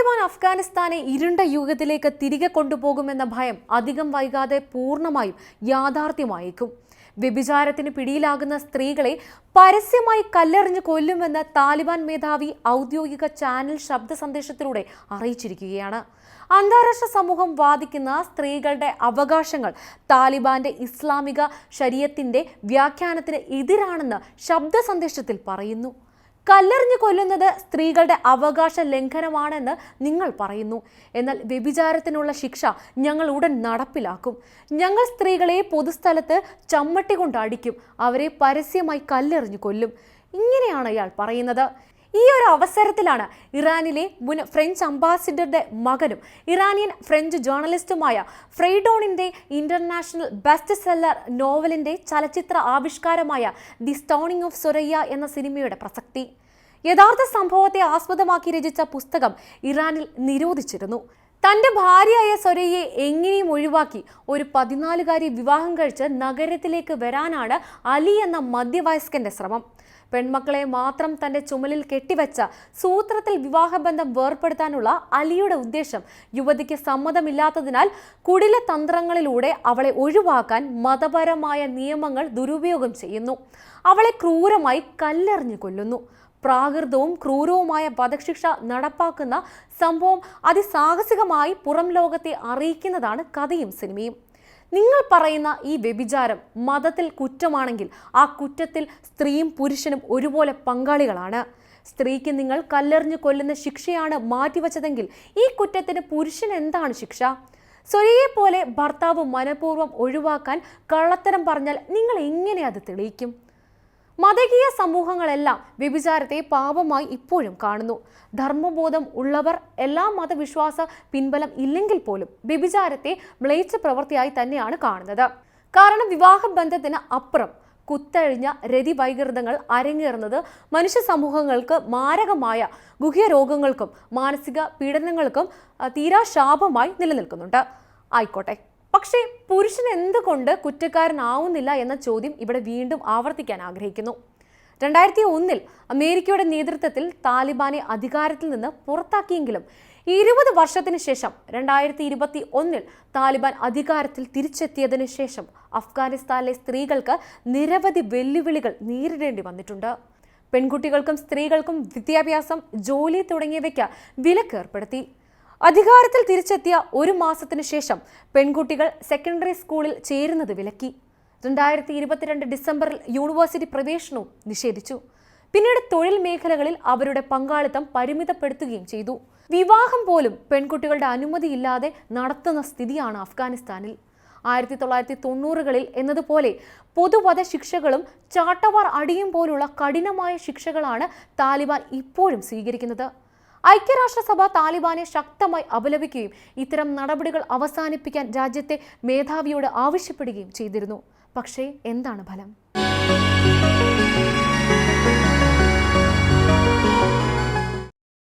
താലിബാൻ അഫ്ഗാനിസ്ഥാനെ ഇരുണ്ട യുഗത്തിലേക്ക് തിരികെ കൊണ്ടുപോകുമെന്ന ഭയം അധികം വൈകാതെ പൂർണമായും യാഥാർത്ഥ്യമായേക്കും. വ്യഭിചാരത്തിന് പിടിയിലാകുന്ന സ്ത്രീകളെ പരസ്യമായി കല്ലെറിഞ്ഞ് കൊല്ലുമെന്ന് താലിബാൻ മേധാവി ഔദ്യോഗിക ചാനൽ ശബ്ദ സന്ദേശത്തിലൂടെ അറിയിച്ചിരിക്കുകയാണ്. അന്താരാഷ്ട്ര സമൂഹം വാദിക്കുന്ന സ്ത്രീകളുടെ അവകാശങ്ങൾ താലിബാന്റെ ഇസ്ലാമിക ശരീരത്തിന്റെ വ്യാഖ്യാനത്തിന് എതിരാണെന്ന് ശബ്ദ സന്ദേശത്തിൽ പറയുന്നു. കല്ലെറിഞ്ഞു കൊല്ലുന്നത് സ്ത്രീകളുടെ അവകാശ ലംഘനമാണെന്ന് നിങ്ങൾ പറയുന്നു. എന്നാൽ വ്യഭിചാരത്തിനുള്ള ശിക്ഷ ഞങ്ങൾ ഉടൻ നടപ്പിലാക്കും. ഞങ്ങൾ സ്ത്രീകളെ പൊതുസ്ഥലത്ത് ചമ്മട്ടി കൊണ്ട് അടിക്കും അവരെ പരസ്യമായി കല്ലെറിഞ്ഞു കൊല്ലും. ഇങ്ങനെയാണ് അയാൾ പറയുന്നത്. ഈ ഒരു അവസരത്തിലാണ് ഇറാനിലെ മുൻ ഫ്രഞ്ച് അംബാസിഡറുടെ മകനും ഇറാനിയൻ ഫ്രഞ്ച് ജേർണലിസ്റ്റുമായ ഫ്രെയ്ഡോണിന്റെ ഇന്റർനാഷണൽ ബെസ്റ്റ് സെല്ലർ നോവലിന്റെ ചലച്ചിത്ര ആവിഷ്കാരമായ ദി സ്റ്റോണിംഗ് ഓഫ് സൊറയ്യ എന്ന സിനിമയുടെ പ്രസക്തി. യഥാർത്ഥ സംഭവത്തെ ആസ്പദമാക്കി രചിച്ച പുസ്തകം ഇറാനിൽ നിരോധിച്ചിരുന്നു. തന്റെ ഭാര്യയായ സൊരയെ എങ്ങനെയും ഒഴിവാക്കി ഒരു പതിനാലുകാരി വിവാഹം കഴിച്ച് നഗരത്തിലേക്ക് വരാനാണ് അലി എന്ന മധ്യവയസ്കന്റെ ശ്രമം. പെൺമക്കളെ മാത്രം തന്റെ ചുമലിൽ കെട്ടിവെച്ച സൂത്രത്തിൽ വിവാഹബന്ധം വേർപ്പെടുത്താനുള്ള അലിയുടെ ഉദ്ദേശം യുവതിക്ക് സമ്മതമില്ലാത്തതിനാൽ കുടില തന്ത്രങ്ങളിലൂടെ അവളെ ഒഴിവാക്കാൻ മതപരമായ നിയമങ്ങൾ ദുരുപയോഗം ചെയ്യുന്നു. അവളെ ക്രൂരമായി കല്ലെറിഞ്ഞു കൊല്ലുന്നു. പ്രാകൃതവും ക്രൂരവുമായ വധശിക്ഷ നടപ്പാക്കുന്ന സംഭവം അതിസാഹസികമായി പുറം ലോകത്തെ അറിയിക്കുന്നതാണ് കഥയും സിനിമയും. നിങ്ങൾ പറയുന്ന ഈ വ്യഭിചാരം മതത്തിൽ കുറ്റമാണെങ്കിൽ ആ കുറ്റത്തിൽ സ്ത്രീയും പുരുഷനും ഒരുപോലെ പങ്കാളികളാണ്. സ്ത്രീക്ക് നിങ്ങൾ കല്ലെറിഞ്ഞു കൊല്ലുന്ന ശിക്ഷയാണ് മാറ്റിവച്ചതെങ്കിൽ ഈ കുറ്റത്തിന് പുരുഷൻ എന്താണ് ശിക്ഷ? സ്വരയെ പോലെ ഭർത്താവ് മനഃപൂർവം ഒഴിവാക്കാൻ കള്ളത്തരം പറഞ്ഞാൽ നിങ്ങൾ എങ്ങനെ അത് തെളിയിക്കും? മതകീയ സമൂഹങ്ങളെല്ലാം വ്യഭിചാരത്തെ പാപമായി ഇപ്പോഴും കാണുന്നു. ധർമ്മബോധം ഉള്ളവർ എല്ലാ മതവിശ്വാസ പിൻബലം ഇല്ലെങ്കിൽ പോലും വ്യഭിചാരത്തെ മ്ലേച്ഛ പ്രവൃത്തിയായി തന്നെയാണ് കാണുന്നത്. കാരണം വിവാഹ ബന്ധത്തിന് അപ്പുറം കുത്തഴിഞ്ഞ രതി വൈകൃതങ്ങൾ അരങ്ങേറുന്നത് മനുഷ്യ സമൂഹങ്ങൾക്ക് മാരകമായ ഗുഹ്യ രോഗങ്ങൾക്കും മാനസിക പീഡനങ്ങൾക്കും തീരാശാപമായി നിലനിൽക്കുന്നുണ്ട്. ആയിക്കോട്ടെ. പക്ഷേ പുരുഷൻ എന്തുകൊണ്ട് കുറ്റക്കാരനാവുന്നില്ല എന്ന ചോദ്യം ഇവിടെ വീണ്ടും ആവർത്തിക്കാൻ ആഗ്രഹിക്കുന്നു. രണ്ടായിരത്തി ഒന്നിൽ അമേരിക്കയുടെ നേതൃത്വത്തിൽ താലിബാനെ അധികാരത്തിൽ നിന്ന് പുറത്താക്കിയെങ്കിലും ഇരുപത് വർഷത്തിന് ശേഷം രണ്ടായിരത്തി ഇരുപത്തി ഒന്നിൽ താലിബാൻ അധികാരത്തിൽ തിരിച്ചെത്തിയതിനു ശേഷം അഫ്ഗാനിസ്ഥാനിലെ സ്ത്രീകൾക്ക് നിരവധി വെല്ലുവിളികൾ നേരിടേണ്ടി വന്നിട്ടുണ്ട്. പെൺകുട്ടികൾക്കും സ്ത്രീകൾക്കും വിദ്യാഭ്യാസം ജോലി തുടങ്ങിയവയ്ക്ക് വിലക്കേർപ്പെടുത്തി. അധികാരത്തിൽ തിരിച്ചെത്തിയ ഒരു മാസത്തിനു ശേഷം പെൺകുട്ടികൾ സെക്കൻഡറി സ്കൂളിൽ ചേരുന്നത് വിലക്കി. രണ്ടായിരത്തി ഇരുപത്തിരണ്ട് ഡിസംബറിൽ യൂണിവേഴ്സിറ്റി പ്രവേശനവും നിഷേധിച്ചു. പിന്നീട് തൊഴിൽ മേഖലകളിൽ അവരുടെ പങ്കാളിത്തം പരിമിതപ്പെടുത്തുകയും ചെയ്തു. വിവാഹം പോലും പെൺകുട്ടികളുടെ അനുമതിയില്ലാതെ നടത്തുന്ന സ്ഥിതിയാണ് അഫ്ഗാനിസ്ഥാനിൽ. ആയിരത്തി തൊള്ളായിരത്തി തൊണ്ണൂറുകളിൽ എന്നതുപോലെ പൊതുവധ ശിക്ഷകളും ചാട്ടവാർ അടിയും പോലുള്ള കഠിനമായ ശിക്ഷകളാണ് താലിബാൻ ഇപ്പോഴും സ്വീകരിക്കുന്നത്. ഐക്യരാഷ്ട്രസഭ താലിബാനെ ശക്തമായി അപലപിക്കുകയും ഇത്തരം നടപടികൾ അവസാനിപ്പിക്കാൻ രാജ്യത്തെ മേധാവിയോട് ആവശ്യപ്പെടുകയും ചെയ്തിരുന്നു. പക്ഷേ എന്താണ് ഫലം?